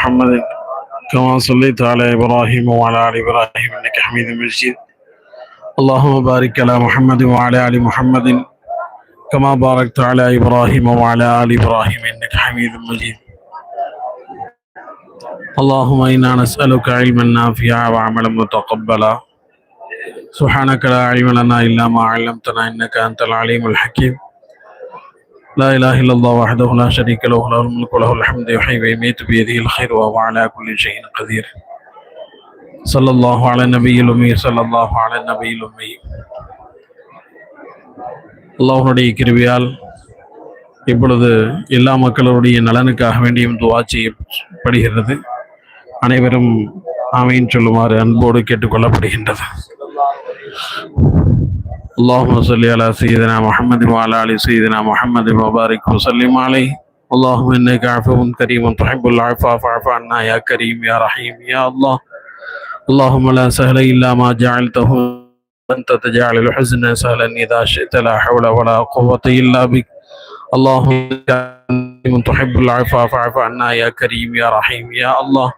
محمد. كما صليت على إبراهيم وعلى آل إبراهيم إنك حميد مجيد. اللهم بارك على محمد وعلى آل محمد. كما باركت على إبراهيم وعلى آل إبراهيم إنك حميد مجيد. اللهم إنا نسألك علما نافعا وعملا متقبلا. سبحانك لا علم لنا إلا ما علمتنا إنك أنت العليم الحكيم. لا إله إلا الله وحده لا شريك له له الملك وله الحمد يحيي ويميت بيده الخير وهو على كل شيء قدير صلى الله على النبي الأمي صلى الله على النبي الأمي அல்லாஹனுடைய கிருவியால் இப்பொழுது எல்லா மக்களுடைய நலனுக்காக வேண்டியும் துவா செய்யப்படுகிறது அனைவரும் ஆமையின் சொல்லுமாறு அன்போடு கேட்டுக்கொள்ளப்படுகின்றது اللهم صل على سيدنا محمد وعلى آل سيدنا محمد وبارك وسلم عليه. اللهم إنك عفو كريم تحب العفو فاعف عنا يا كريم يا رحيم يا الله. اللهم لا سهل إلا ما جعلته أنت تجعل الحزن سهلا إذا شئت لا حول ولا قوة إلا بك. اللهم إنك تحب العفو فاعف عنا يا كريم يا رحيم يا الله.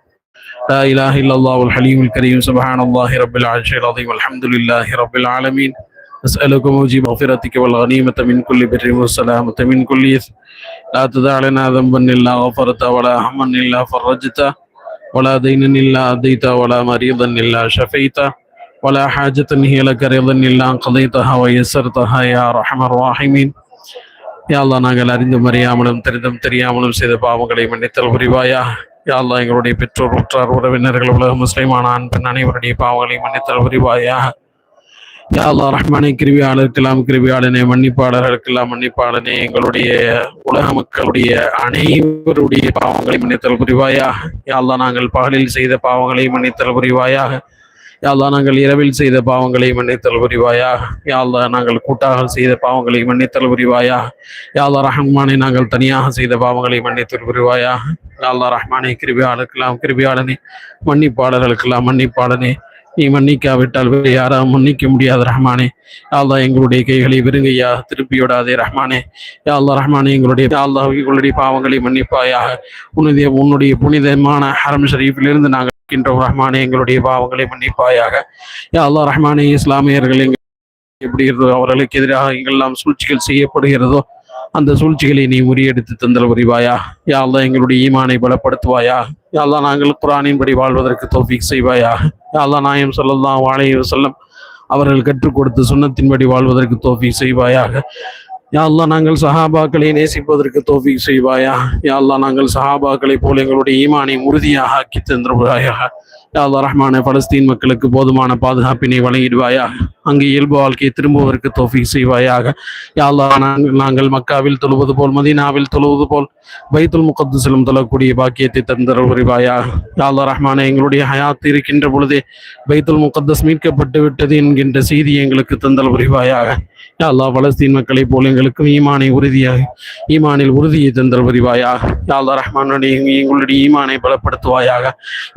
لا إله إلا الله الحليم الكريم سبحان الله رب العرش العظيم الحمد لله رب العالمين. أسألك موجب مغفرتك والغنيمة من كل بر والسلامة من كل إثم لا تدع لنا ذنبا إلا غفرته ولا هما إلا فرجته ولا دينا إلا أديته ولا مريضا إلا شفيته ولا حاجة هي لك رضا إلا أن قضيتها ويسرتها يا أرحم الراحمين யா அல்லா நாங்கள் அறிந்தும் அறியாமலும் தெரிந்தும் தெரியாமலும் செய்த பாவங்களை மன்னித்தல் புரிவாயா யா அல்லா எங்களுடைய பெற்றோர் உற்றார் உறவினர்கள் உலக முஸ்லிமான ஆண் பெண் அனைவருடைய பாவங்களை மன்னித்தல் புரிவாயா யா அல்லா ரஹ்மானே கிருவியாளருக்கெல்லாம் கிருவியாளனே மன்னிப்பாளர்களுக்கெல்லாம் மன்னிப்பாளனே எங்களுடைய உலக மக்களுடைய அனைவருடைய பாவங்களை மன்னித்தல் புரிவாயா யாழ்லா நாங்கள் பகலில் செய்த பாவங்களை மன்னித்தல் புரிவாயாக. யாழ்லா நாங்கள் இரவில் செய்த பாவங்களை மன்னித்தல் புரிவாயா யாழ்லா நாங்கள் கூட்டாக செய்த பாவங்களை மன்னித்தல் புரிவாயா யாழ்லா ரஹ்மானை ரஹ்மானே நாங்கள் தனியாக செய்த பாவங்களை மன்னித்தல் புரிவாயா யாழ்லா ரஹ்மானே கிருவியாளருக்கெல்லாம் கிருவியாளனே மன்னிப்பாளர்களுக்கெல்லாம் மன்னிப்பாளனே. நீ மன்னிக்காவிட்டால் வேறு யாராலும் மன்னிக்க முடியாது ரஹ்மானே. யாழ்தா எங்களுடைய கைகளை விருங்கையா திருப்பியோடாதே ரஹ்மானே. யா ரஹ்மானே எங்களுடைய யா எங்களுடைய பாவங்களை மன்னிப்பாயாக. உன்னுடைய உன்னுடைய புனிதமான ஹரம் ஷரீஃபிலிருந்து நாங்கள் இருக்கின்றோம் ரஹ்மானே எங்களுடைய பாவங்களை மன்னிப்பாயாக. யா ரஹ்மானே இஸ்லாமியர்கள் எப்படி இருந்தோ அவர்களுக்கு எதிராக எங்கெல்லாம் சூழ்ச்சிகள் செய்யப்படுகிறதோ அந்த சூழ்ச்சிகளை நீ முறியடித்து தந்தல் புரிவாயா? யா எங்களுடைய ஈமானை பலப்படுத்துவாயா? யாழ்தான் நாங்கள் குரானின்படி வாழ்வதற்கு தோஃபிக் செய்வாயாக அல்லா நாயம் சொல்லலாம் வாழைய செல்லம் அவர்கள் கற்றுக் கொடுத்து சுண்ணத்தின்படி வாழ்வதற்கு தோஃபி செய்வாயாக. யாழ்லா நாங்கள் சஹாபாக்களை நேசிப்பதற்கு தோஃபி செய்வாயா யாழ்லா நாங்கள் சஹாபாக்களை போல எங்களுடைய ஈமானை உறுதியாக ஆக்கி தந்துருவாயாக. யாழ்லா ரஹ்மான பலஸ்தீன் மக்களுக்கு போதுமான பாதுகாப்பினை வழங்கிடுவாயா அங்கு இயல்பு வாழ்க்கையை திரும்புவதற்கு தோஃபிக் செய்வாயாக. யாழ்லா நாங்கள் நாங்கள் மக்காவில் தொழுவது போல் மதீனாவில் தொழுவது போல் பைத்துல் முகத்துசிலும் தொழக்கூடிய பாக்கியத்தை தந்தர யாழ்லா ரஹ்மானே எங்களுடைய ஹயாத் இருக்கின்ற பொழுதே பைத்துல் முகத்தஸ் மீட்கப்பட்டு விட்டது என்கின்ற செய்தி எங்களுக்கு தந்தல் புரிவாயாக யாழ்லா பலஸ்தீன் மக்களை போல் எங்களுக்கும் ஈமானை உறுதியாக ஈமானில் உறுதியை தந்தல் புரிவாயாக யாழ்லா ரஹ்மானுடைய எங்களுடைய ஈமானை பலப்படுத்துவாயாக.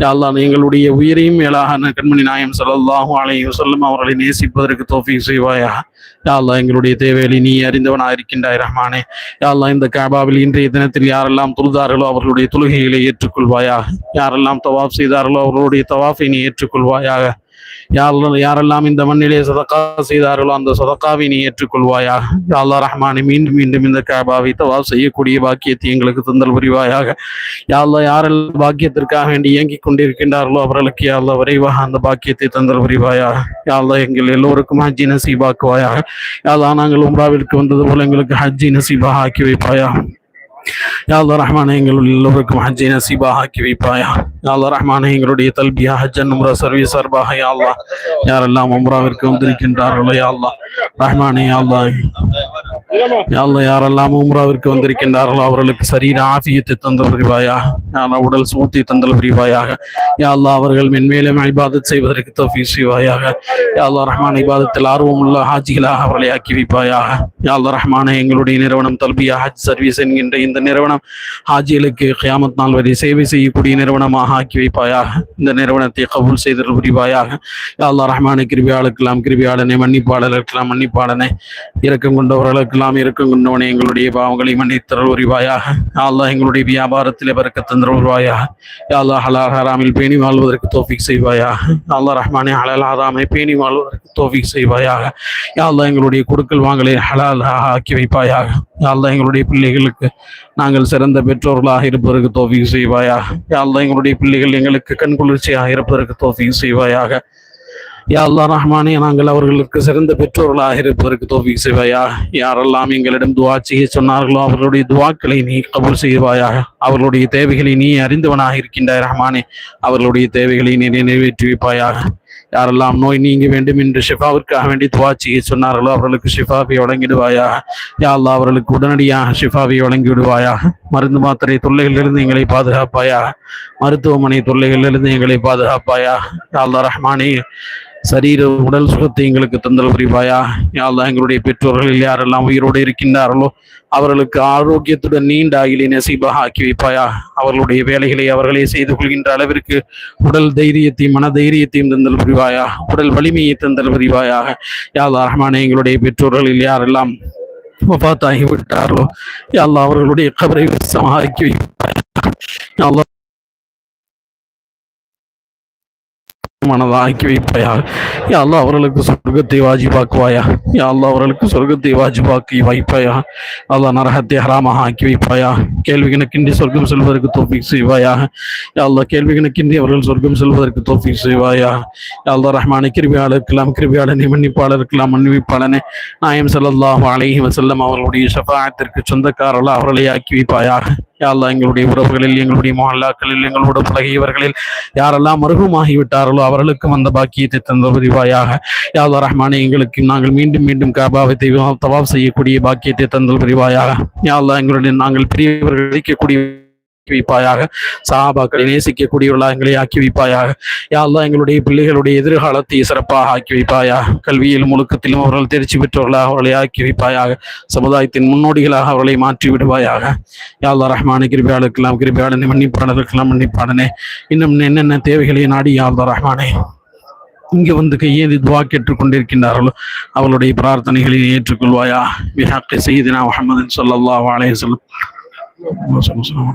யாழ்லா எங்களுடைய உயிரையும் மேலாக கண்மணி நாயம் ஸல்லல்லாஹு அலையும் சொல்லும் அவர்களை நேசிப்பதற்கு தோஃபீக் செய்வாயா யாழ்லா எங்களுடைய தேவைகளை நீ அறிந்தவனாக இருக்கின்றாய் ரஹ்மானே யாழ்லா இந்த காபாவில் இன்றைய தினத்தில் யாரெல்லாம் தொழுதார்களோ அவர்களுடைய தொழுகைகளை ஏற்றுக்கொள்வாயாக. யாரெல்லாம் தவாப் செய்தார்களோ அவர்களுடைய தவாஃபை நீ ஏற்றுக்கொள்வாயாக. யாரெல்லாம் யாரெல்லாம் இந்த மண்ணிலே சதக்கா செய்தார்களோ அந்த சதக்காவை நீ ஏற்றுக்கொள்வாயாக. யா அல்லா மீண்டும் மீண்டும் இந்த கேபாவை தவா செய்யக்கூடிய பாக்கியத்தை எங்களுக்கு தந்தல் புரிவாயாக. யா அல்லா யாரெல்லாம் பாக்கியத்திற்காக வேண்டி இயங்கிக் கொண்டிருக்கின்றார்களோ அவர்களுக்கு யா அல்லா விரைவாக அந்த பாக்கியத்தை தந்தல் புரிவாயாக. யா அல்லா எங்கள் எல்லோருக்கும் ஹஜ்ஜி நசீபாக்குவாயாக. யா அல்லா நாங்கள் உம்ராவிற்கு வந்தது போல எங்களுக்கு ஹஜ்ஜி நசீபாக ஆக்கி வைப்பாயா யா அல்லா ரஹ்மானே எங்கள் எல்லோருக்கும் ஹஜ்ஜி நசீபாக ஆக்கி வைப்பாயா யா அல்லா ரஹ்மானே எங்களுடைய தல்பியா ஹஜ்ஜன் உம்ரா சர்வீஸ் சார்பாக யா அல்லா யாரெல்லாம் உம்ராவிற்கு வந்திருக்கின்றார்களோ யா அல்லா ரஹ்மானே யா அல்லா யா யாரெல்லாம் உம்ராவிற்கு வந்திருக்கின்றார்களோ அவர்களுக்கு சரீர ஆஃபியத்தை தந்த புரிவாயா யா உடல் சூத்தி தந்தல் புரிவாயாக யா அவர்கள் மென்மேலும் ஐபாதத் செய்வதற்கு தௌஃபீக் செய்வாயாக. யா ரஹ்மான் இபாதத்தில் ஆர்வமுள்ள ஹாஜிகளாக அவர்களை ஆக்கி வைப்பாயாக. யா ரஹ்மான எங்களுடைய நிறுவனம் தல்பியா ஹஜ் சர்வீஸ் என்கின்ற இந்த நிறுவனம் ஹாஜிகளுக்கு கியாமத் நாள் வரை சேவை செய்யக்கூடிய நிறுவனமாக ஆக்கி வைப்பாயாக. இந்த நிறுவனத்தை கபூல் செய்தல் புரிவாயாக யா ரஹ்மான கிருபியாளுக்கெல்லாம் கிருபியாளனை மன்னிப்பாளர்களுக்கெல்லாம் மன்னிப்பாளனை. இரக்கம் கொண்டவர்களுக்கு உலகமெல்லாம் இருக்கின்றவனே எங்களுடைய பாவங்களை மன்னித்தரல் உரிவாயாக. யா அல்லாஹ் எங்களுடைய வியாபாரத்திலே பறக்க தந்திர உருவாயாக. யா அல்லாஹ் ஹலால் ஹராமில் பேணி வாழ்வதற்கு தோஃபிக் செய்வாயாக. யா அல்லாஹ் ரஹ்மானே ஹலால் ஹராமை பேணி வாழ்வதற்கு தோஃபிக் செய்வாயாக. யா அல்லாஹ் எங்களுடைய கொடுக்கல் வாங்கலை ஹலால் ஆக்கி வைப்பாயாக. யா அல்லாஹ் எங்களுடைய பிள்ளைகளுக்கு நாங்கள் சிறந்த பெற்றோர்களாக இருப்பதற்கு தோஃபிக் செய்வாயாக. யா அல்லாஹ் எங்களுடைய பிள்ளைகள் எங்களுக்கு கண் குளிர்ச்சியாக இருப்பதற்கு தோஃபிக் செய்வாயாக. யா அல்லா ரஹ்மானே நாங்கள் அவர்களுக்கு சிறந்த பெற்றோர்களாக இருப்பதற்கு தோஃபிக் செய்வாயா? யாரெல்லாம் எங்களிடம் துவா செய்ய சொன்னார்களோ அவர்களுடைய துவாக்களை நீ கபூல் செய்வாயாக. அவர்களுடைய தேவைகளை நீ அறிந்தவனாக இருக்கின்றாய் ரஹ்மானே. அவர்களுடைய தேவைகளை நீ நிறைவேற்றி வைப்பாயாக. யாரெல்லாம் நோய் நீங்க வேண்டும் என்று ஷிஃபாவிற்காக வேண்டி துவா செய்ய சொன்னார்களோ அவர்களுக்கு ஷிஃபாவை வழங்கிடுவாயா யா அல்லாஹ் அவர்களுக்கு உடனடியாக ஷிஃபாவை வழங்கி விடுவாயாக மருந்து மாத்திரை தொல்லைகளிலிருந்து எங்களை பாதுகாப்பாயா மருத்துவமனை தொல்லைகளிலிருந்து எங்களை பாதுகாப்பாயா யா அல்லாஹ் ரஹ்மானே சரீர உடல் சுகத்தை எங்களுக்கு தந்தல் புரிவாயா? யாழ்லா எங்களுடைய பெற்றோர்கள் யாரெல்லாம் உயிரோடு இருக்கின்றார்களோ அவர்களுக்கு ஆரோக்கியத்துடன் நீண்ட ஆகிலே நெசீபாக ஆக்கி வைப்பாயா? அவர்களுடைய வேலைகளை அவர்களே செய்து கொள்கின்ற அளவிற்கு உடல் தைரியத்தையும் மன தைரியத்தையும் தந்தல் புரிவாயா? உடல் வலிமையை தந்தல் புரிவாயாக. யாழ்லா ரஹ்மானே எங்களுடைய பெற்றோர்களில் யாரெல்லாம் வஃபாத்தாகி விட்டார்களோ யாழ்லா அவர்களுடைய கபரை ஆக்கி வைப்பாயா யா அல்லாஹ் மனதாக்கி வைப்பாயா? யா அவர்களுக்கு சொர்க்கத்தை வாஜிபாக்குவாயா? யா அவர்களுக்கு சொர்க்கத்தை வாஜிபாக்கி வைப்பாயா? அல்லா நரகத்தை ஹராமாக ஆக்கி வைப்பாயா? கேள்வி கணக்கின்றி சொர்க்கம் செல்வதற்கு தோஃபிக் செய்வாயா? யா அல்லாஹ் கேள்வி கணக்கின்றி அவர்கள் சொர்க்கம் செல்வதற்கு தோஃபிக் செய்வாயா? யா அல்லாஹ் ரஹ்மானை கிருபியாளருக்கலாம் கிருபியாளனை மன்னிப்பாளருக்கலாம் மன்னிப்பாளனே. நாயம் செல்லல்லாஹ் அலைஹி செல்லம் அவர்களுடைய ஷஃபாஅத்திற்கு சொந்தக்காரர்களாக அவர்களை ஆக்கி வைப்பாயாக. யாரெல்லாம் எங்களுடைய உறவுகளில் எங்களுடைய மொஹல்லாக்களில் எங்களோட பழகியவர்களில் யாரெல்லாம் மருகமாகிவிட்டார்களோ அவர்களுக்கும் அந்த பாக்கியத்தை தந்த புரிவாயாக யா ரஹ்மானே எங்களுக்கு நாங்கள் மீண்டும் மீண்டும் காபாவை தவாப் செய்யக்கூடிய பாக்கியத்தை தந்தல் புரிவாயாக யா எங்களுடைய நாங்கள் பெரியவர்கள் அளிக்கக்கூடிய வைப்பாயாக சஹாபாக்களை நேசிக்கக்கூடியவர்களாக எங்களை ஆக்கி வைப்பாயாக யா எங்களுடைய பிள்ளைகளுடைய எதிர்காலத்தை சிறப்பாக ஆக்கி வைப்பாயாக கல்வியில் முழுக்கத்திலும் அவர்கள் தேர்ச்சி பெற்றவர்களாக அவர்களை ஆக்கி வைப்பாயாக சமுதாயத்தின் முன்னோடிகளாக அவர்களை மாற்றி விடுவாயாக. யா ரஹ்மான கிருபியாளுக்கெல்லாம் கிருபியாளனை மன்னிப்பாளருக்கெல்லாம் மன்னிப்பாளனே. இன்னும் என்னென்ன தேவைகளை நாடி யாழ்தா ரஹ்மானே. இங்கே வந்து கையேந்தி துவா கேட்டுக் கொண்டிருக்கின்றார்களோ அவளுடைய பிரார்த்தனைகளை ஏற்றுக்கொள்வாயா? பிஹாக்கி செய்தினா முஹம்மதின் ஸல்லல்லாஹு அலைஹி வஸல்லம்